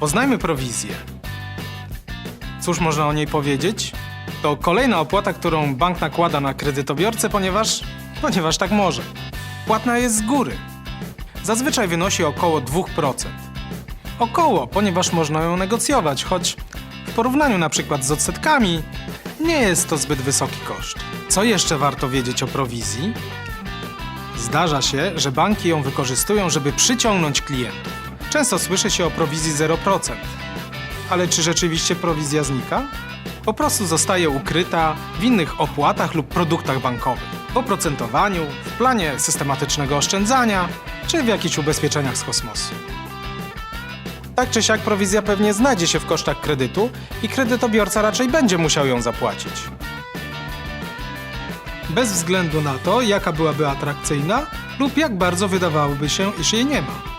Poznajmy prowizję. Cóż można o niej powiedzieć? To kolejna opłata, którą bank nakłada na kredytobiorcę, ponieważ, ponieważ tak może. Płatna jest z góry. Zazwyczaj wynosi około 2%. Około, ponieważ można ją negocjować, choć w porównaniu na przykład z odsetkami nie jest to zbyt wysoki koszt. Co jeszcze warto wiedzieć o prowizji? Zdarza się, że banki ją wykorzystują, żeby przyciągnąć klientów. Często słyszy się o prowizji 0%. Ale czy rzeczywiście prowizja znika? Po prostu zostaje ukryta w innych opłatach lub produktach bankowych. W oprocentowaniu, w planie systematycznego oszczędzania, czy w jakichś ubezpieczeniach z kosmosu. Tak czy siak prowizja pewnie znajdzie się w kosztach kredytu i kredytobiorca raczej będzie musiał ją zapłacić. Bez względu na to, jaka byłaby atrakcyjna lub jak bardzo wydawałoby się, iż jej nie ma.